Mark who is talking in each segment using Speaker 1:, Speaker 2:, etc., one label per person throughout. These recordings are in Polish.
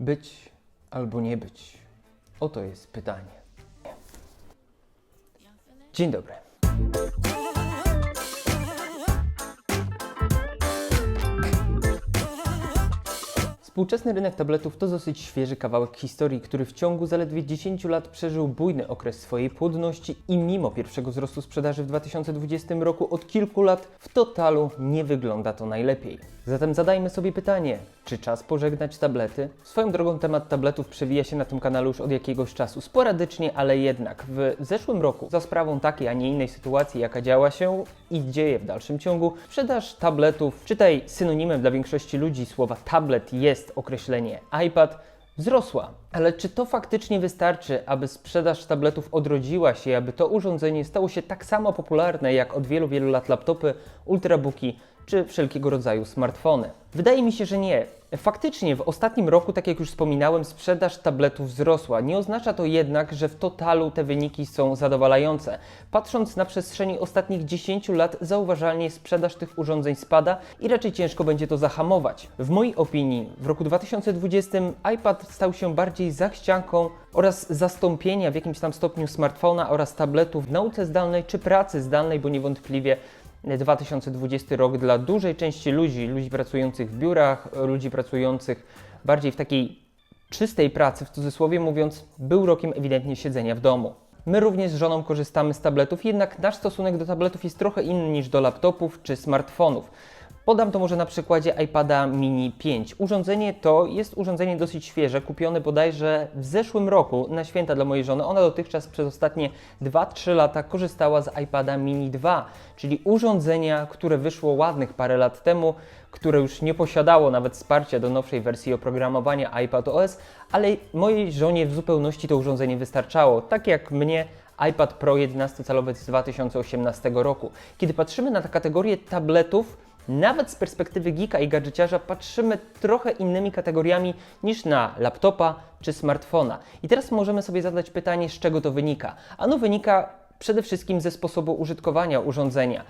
Speaker 1: Być albo nie być? Oto jest pytanie. Dzień dobry. Współczesny rynek tabletów to dosyć świeży kawałek historii, który w ciągu zaledwie 10 lat przeżył bujny okres swojej płodności i mimo pierwszego wzrostu sprzedaży w 2020 roku od kilku lat w totalu nie wygląda to najlepiej. Zatem zadajmy sobie pytanie, czy czas pożegnać tablety? Swoją drogą temat tabletów przewija się na tym kanale już od jakiegoś czasu, sporadycznie, ale jednak. W zeszłym roku za sprawą takiej, a nie innej sytuacji, jaka działa się i dzieje w dalszym ciągu, sprzedaż tabletów, czytaj synonimem dla większości ludzi słowa tablet jest określenie iPad, wzrosła. Ale czy to faktycznie wystarczy, aby sprzedaż tabletów odrodziła się, aby to urządzenie stało się tak samo popularne jak od wielu, wielu lat laptopy, ultrabooki czy wszelkiego rodzaju smartfony? Wydaje mi się, że nie. Faktycznie w ostatnim roku, tak jak już wspominałem, sprzedaż tabletów wzrosła. Nie oznacza to jednak, że w totalu te wyniki są zadowalające. Patrząc na przestrzeni ostatnich 10 lat, zauważalnie sprzedaż tych urządzeń spada i raczej ciężko będzie to zahamować. W mojej opinii w roku 2020 iPad stał się bardziej zachcianką oraz zastąpienia w jakimś tam stopniu smartfona oraz tabletów w nauce zdalnej czy pracy zdalnej, bo niewątpliwie 2020 rok dla dużej części ludzi, ludzi pracujących w biurach, ludzi pracujących bardziej w takiej czystej pracy, w cudzysłowie mówiąc, był rokiem ewidentnie siedzenia w domu. My również z żoną korzystamy z tabletów, jednak nasz stosunek do tabletów jest trochę inny niż do laptopów czy smartfonów. Podam to może na przykładzie iPada mini 5. Urządzenie to jest urządzenie dosyć świeże, kupione bodajże w zeszłym roku na święta dla mojej żony. Ona dotychczas przez ostatnie 2-3 lata korzystała z iPada mini 2, czyli urządzenia, które wyszło ładnych parę lat temu, które już nie posiadało nawet wsparcia do nowszej wersji oprogramowania iPad OS, ale mojej żonie w zupełności to urządzenie wystarczało. Tak jak mnie iPad Pro 11-calowy z 2018 roku. Kiedy patrzymy na kategorię tabletów, nawet z perspektywy geeka i gadżeciarza patrzymy trochę innymi kategoriami niż na laptopa czy smartfona. I teraz możemy sobie zadać pytanie, z czego to wynika. Ano wynika przede wszystkim ze sposobu użytkowania urządzenia.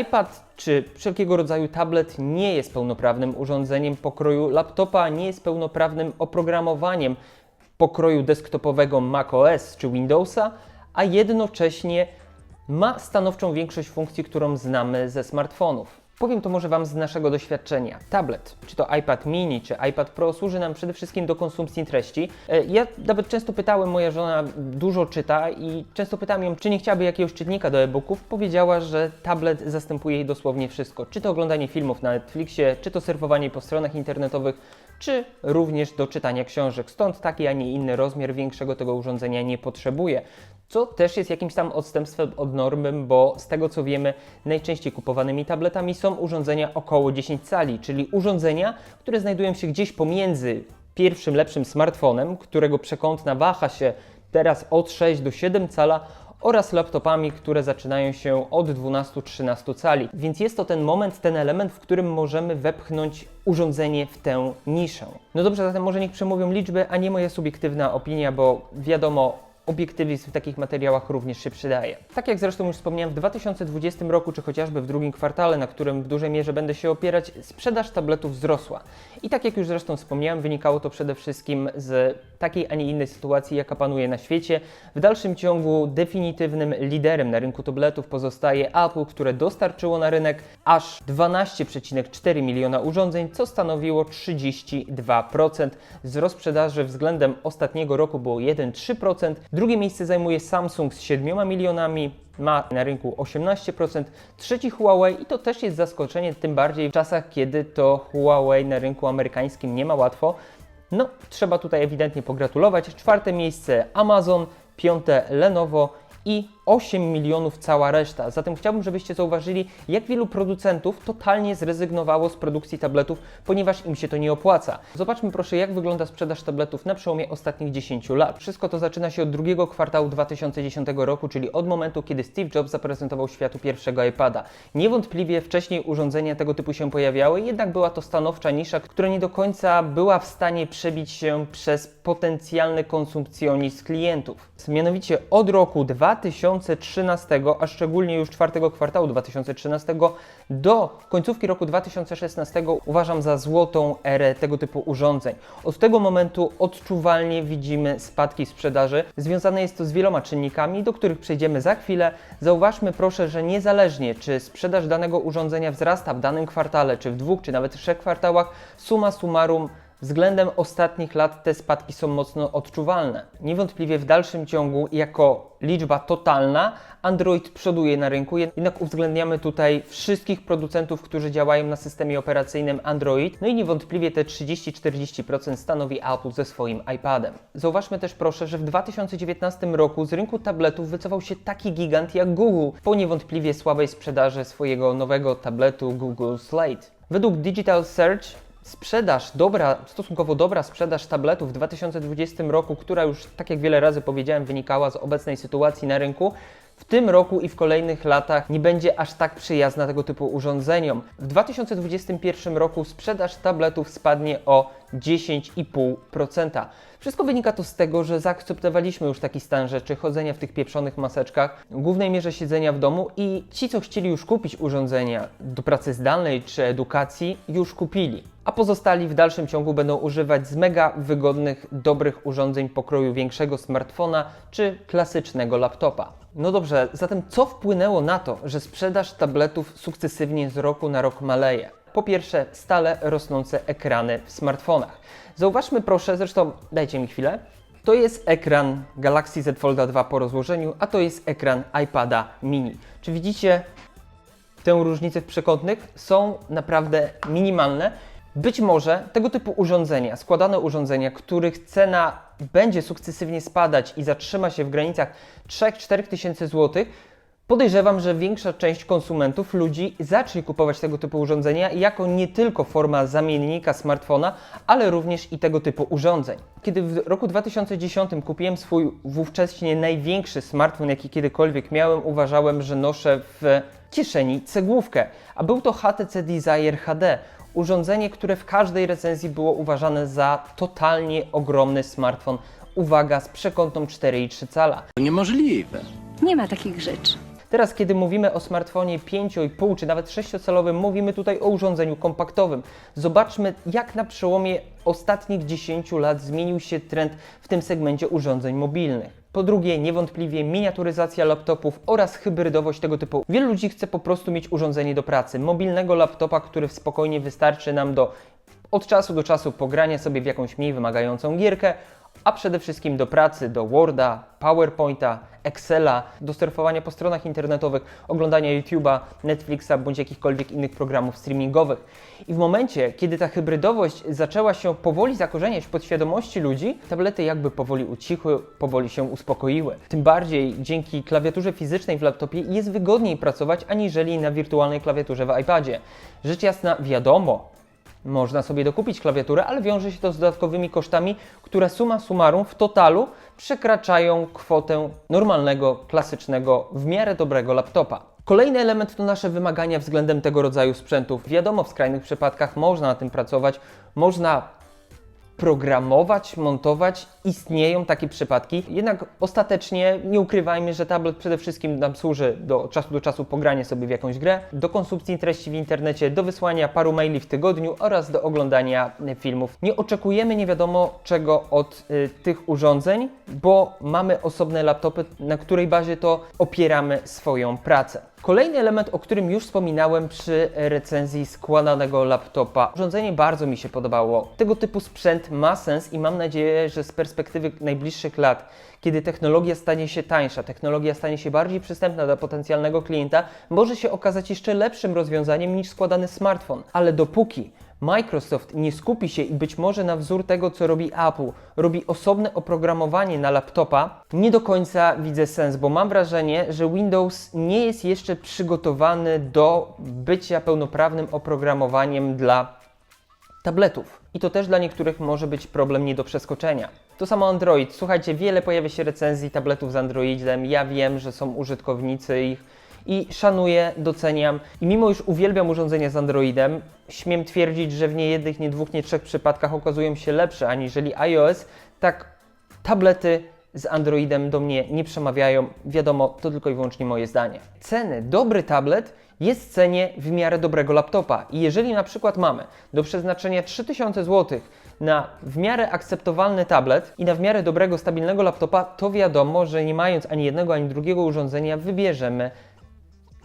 Speaker 1: iPad czy wszelkiego rodzaju tablet nie jest pełnoprawnym urządzeniem pokroju laptopa, nie jest pełnoprawnym oprogramowaniem pokroju desktopowego macOS czy Windowsa, a jednocześnie ma stanowczą większość funkcji, którą znamy ze smartfonów. Powiem to może Wam z naszego doświadczenia. Tablet, czy to iPad mini, czy iPad Pro, służy nam przede wszystkim do konsumpcji treści. E, Ja nawet często pytałem, moja żona dużo czyta i często pytałem ją, czy nie chciałaby jakiegoś czytnika do e-booków. Powiedziała, że tablet zastępuje jej dosłownie wszystko. Czy to oglądanie filmów na Netflixie, czy to surfowanie po stronach internetowych, czy również do czytania książek. Stąd taki, a nie inny rozmiar większego tego urządzenia nie potrzebuje. Co też jest jakimś tam odstępstwem od normy, bo z tego co wiemy, najczęściej kupowanymi tabletami są urządzenia około 10 cali, czyli urządzenia, które znajdują się gdzieś pomiędzy pierwszym lepszym smartfonem, którego przekątna waha się teraz od 6 do 7 cala oraz laptopami, które zaczynają się od 12-13 cali. Więc jest to ten moment, ten element, w którym możemy wepchnąć urządzenie w tę niszę. No dobrze, zatem może niech przemówią liczby, a nie moja subiektywna opinia, bo wiadomo, obiektywizm w takich materiałach również się przydaje. Tak jak zresztą już wspomniałem, w 2020 roku, czy chociażby w drugim kwartale, na którym w dużej mierze będę się opierać, sprzedaż tabletów wzrosła. I tak jak już zresztą wspomniałem, wynikało to przede wszystkim z takiej, a nie innej sytuacji, jaka panuje na świecie. W dalszym ciągu definitywnym liderem na rynku tabletów pozostaje Apple, które dostarczyło na rynek aż 12,4 miliona urządzeń, co stanowiło 32%. Wzrost sprzedaży względem ostatniego roku było 1,3%. Drugie miejsce zajmuje Samsung z 7 milionami, ma na rynku 18%, trzeci Huawei i to też jest zaskoczenie, tym bardziej w czasach, kiedy to Huawei na rynku amerykańskim nie ma łatwo. No, trzeba tutaj ewidentnie pogratulować. Czwarte miejsce Amazon, piąte Lenovo i 8 milionów cała reszta. Zatem chciałbym, żebyście zauważyli, jak wielu producentów totalnie zrezygnowało z produkcji tabletów, ponieważ im się to nie opłaca. Zobaczmy proszę, jak wygląda sprzedaż tabletów na przełomie ostatnich 10 lat. Wszystko to zaczyna się od drugiego kwartału 2010 roku, czyli od momentu, kiedy Steve Jobs zaprezentował światu pierwszego iPada. Niewątpliwie wcześniej urządzenia tego typu się pojawiały, jednak była to stanowcza nisza, która nie do końca była w stanie przebić się przez potencjalny konsumpcjonizm klientów. Mianowicie od roku 2000 2013, a szczególnie już czwartego kwartału 2013 do końcówki roku 2016 uważam za złotą erę tego typu urządzeń. Od tego momentu odczuwalnie widzimy spadki sprzedaży. Związane jest to z wieloma czynnikami, do których przejdziemy za chwilę. Zauważmy proszę, że niezależnie czy sprzedaż danego urządzenia wzrasta w danym kwartale, czy w dwóch, czy nawet trzech kwartałach, suma summarum Względem ostatnich lat te spadki są mocno odczuwalne. Niewątpliwie w dalszym ciągu, jako liczba totalna, Android przoduje na rynku, jednak uwzględniamy tutaj wszystkich producentów, którzy działają na systemie operacyjnym Android. No i niewątpliwie te 30-40% stanowi Apple ze swoim iPadem. Zauważmy też proszę, że w 2019 roku z rynku tabletów wycofał się taki gigant jak Google po niewątpliwie słabej sprzedaży swojego nowego tabletu Google Slate. Według Digital Search sprzedaż, dobra, stosunkowo dobra sprzedaż tabletów w 2020 roku, która już, tak jak wiele razy powiedziałem, wynikała z obecnej sytuacji na rynku, w tym roku i w kolejnych latach nie będzie aż tak przyjazna tego typu urządzeniom. W 2021 roku sprzedaż tabletów spadnie o 10,5%. Wszystko wynika to z tego, że zaakceptowaliśmy już taki stan rzeczy chodzenia w tych pieprzonych maseczkach, w głównej mierze siedzenia w domu i ci, co chcieli już kupić urządzenia do pracy zdalnej czy edukacji, już kupili. A pozostali w dalszym ciągu będą używać z mega wygodnych, dobrych urządzeń pokroju większego smartfona czy klasycznego laptopa. No dobrze, zatem co wpłynęło na to, że sprzedaż tabletów sukcesywnie z roku na rok maleje? Po pierwsze, stale rosnące ekrany w smartfonach. Zauważmy proszę, zresztą dajcie mi chwilę. To jest ekran Galaxy Z Folda 2 po rozłożeniu, a to jest ekran iPada mini. Czy widzicie tę różnicę w przekątnych? Są naprawdę minimalne. Być może tego typu urządzenia, składane urządzenia, których cena będzie sukcesywnie spadać i zatrzyma się w granicach 3-4 tysięcy złotych, podejrzewam, że większa część konsumentów, ludzi zacznie kupować tego typu urządzenia jako nie tylko forma zamiennika smartfona, ale również i tego typu urządzeń. Kiedy w roku 2010 kupiłem swój wówcześnie największy smartfon, jaki kiedykolwiek miałem, uważałem, że noszę w kieszeni cegłówkę, a był to HTC Desire HD urządzenie, które w każdej recenzji było uważane za totalnie ogromny smartfon. Uwaga, z przekątną 4,3 cala.
Speaker 2: To niemożliwe.
Speaker 3: Nie ma takich rzeczy.
Speaker 1: Teraz, kiedy mówimy o smartfonie 5,5 czy nawet 6-calowym, mówimy tutaj o urządzeniu kompaktowym. Zobaczmy, jak na przełomie ostatnich 10 lat zmienił się trend w tym segmencie urządzeń mobilnych. Po drugie, niewątpliwie miniaturyzacja laptopów oraz hybrydowość tego typu. Wielu ludzi chce po prostu mieć urządzenie do pracy, mobilnego laptopa, który spokojnie wystarczy nam do od czasu do czasu pogrania sobie w jakąś mniej wymagającą gierkę, a przede wszystkim do pracy, do Worda, PowerPointa, Excela, do surfowania po stronach internetowych, oglądania YouTube'a, Netflixa bądź jakichkolwiek innych programów streamingowych. I w momencie, kiedy ta hybrydowość zaczęła się powoli zakorzeniać w podświadomości ludzi, tablety jakby powoli ucichły, powoli się uspokoiły. Tym bardziej dzięki klawiaturze fizycznej w laptopie jest wygodniej pracować aniżeli na wirtualnej klawiaturze w iPadzie. Rzecz jasna, wiadomo, można sobie dokupić klawiaturę, ale wiąże się to z dodatkowymi kosztami, które suma summarum w totalu przekraczają kwotę normalnego, klasycznego, w miarę dobrego laptopa. Kolejny element to nasze wymagania względem tego rodzaju sprzętów. Wiadomo, w skrajnych przypadkach można na tym pracować, można programować, montować. Istnieją takie przypadki, jednak ostatecznie nie ukrywajmy, że tablet przede wszystkim nam służy do czasu do czasu pogranie sobie w jakąś grę, do konsumpcji treści w internecie, do wysłania paru maili w tygodniu oraz do oglądania e, filmów. Nie oczekujemy nie wiadomo czego od y, tych urządzeń, bo mamy osobne laptopy, na której bazie to opieramy swoją pracę. Kolejny element, o którym już wspominałem przy recenzji składanego laptopa. Urządzenie bardzo mi się podobało. Tego typu sprzęt ma sens i mam nadzieję, że z perspektywy najbliższych lat, kiedy technologia stanie się tańsza, technologia stanie się bardziej przystępna dla potencjalnego klienta, może się okazać jeszcze lepszym rozwiązaniem niż składany smartfon. Ale dopóki Microsoft nie skupi się i być może na wzór tego, co robi Apple, robi osobne oprogramowanie na laptopa, nie do końca widzę sens, bo mam wrażenie, że Windows nie jest jeszcze przygotowany do bycia pełnoprawnym oprogramowaniem dla tabletów. I to też dla niektórych może być problem nie do przeskoczenia. To samo Android. Słuchajcie, wiele pojawia się recenzji tabletów z Androidem. Ja wiem, że są użytkownicy ich i szanuję, doceniam. I mimo już uwielbiam urządzenia z Androidem, śmiem twierdzić, że w nie jednych, nie dwóch, nie trzech przypadkach okazują się lepsze aniżeli iOS, tak tablety z Androidem do mnie nie przemawiają. Wiadomo, to tylko i wyłącznie moje zdanie. Ceny. Dobry tablet jest cenie w miarę dobrego laptopa. I jeżeli na przykład mamy do przeznaczenia 3000 zł na w miarę akceptowalny tablet i na w miarę dobrego, stabilnego laptopa, to wiadomo, że nie mając ani jednego, ani drugiego urządzenia, wybierzemy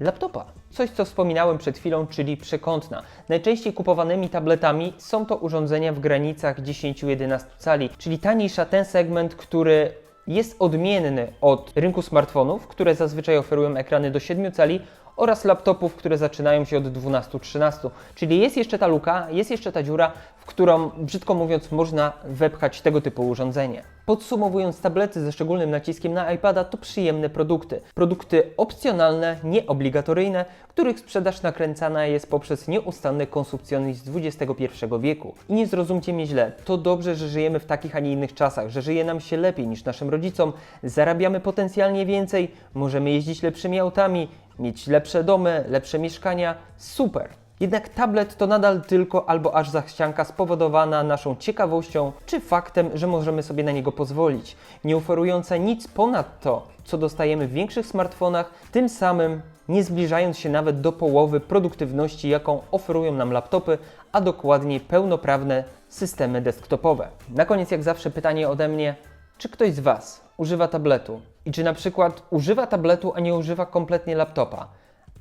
Speaker 1: laptopa. Coś, co wspominałem przed chwilą, czyli przekątna. Najczęściej kupowanymi tabletami są to urządzenia w granicach 10-11 cali, czyli ta nisza, ten segment, który jest odmienny od rynku smartfonów, które zazwyczaj oferują ekrany do 7 cali oraz laptopów, które zaczynają się od 12-13. Czyli jest jeszcze ta luka, jest jeszcze ta dziura, w którą, brzydko mówiąc, można wepchać tego typu urządzenie. Podsumowując, tablety ze szczególnym naciskiem na iPada to przyjemne produkty. Produkty opcjonalne, nieobligatoryjne, których sprzedaż nakręcana jest poprzez nieustanny konsumpcjonizm XXI wieku. I nie zrozumcie mnie źle, to dobrze, że żyjemy w takich, a nie innych czasach, że żyje nam się lepiej niż naszym rodzicom, zarabiamy potencjalnie więcej, możemy jeździć lepszymi autami, mieć lepsze domy, lepsze mieszkania. Super! Jednak tablet to nadal tylko albo aż zachcianka spowodowana naszą ciekawością czy faktem, że możemy sobie na niego pozwolić, nie oferująca nic ponad to, co dostajemy w większych smartfonach, tym samym nie zbliżając się nawet do połowy produktywności, jaką oferują nam laptopy, a dokładniej pełnoprawne systemy desktopowe. Na koniec, jak zawsze, pytanie ode mnie: czy ktoś z Was używa tabletu i czy na przykład używa tabletu, a nie używa kompletnie laptopa?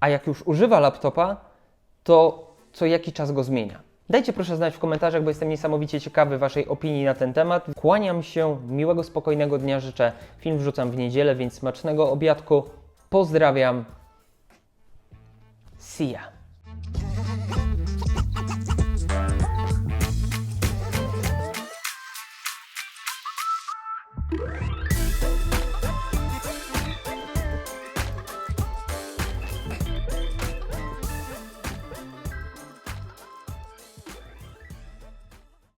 Speaker 1: A jak już używa laptopa, to co jaki czas go zmienia? Dajcie proszę znać w komentarzach, bo jestem niesamowicie ciekawy Waszej opinii na ten temat. Kłaniam się, miłego, spokojnego dnia życzę. Film wrzucam w niedzielę, więc smacznego obiadku. Pozdrawiam. See ya.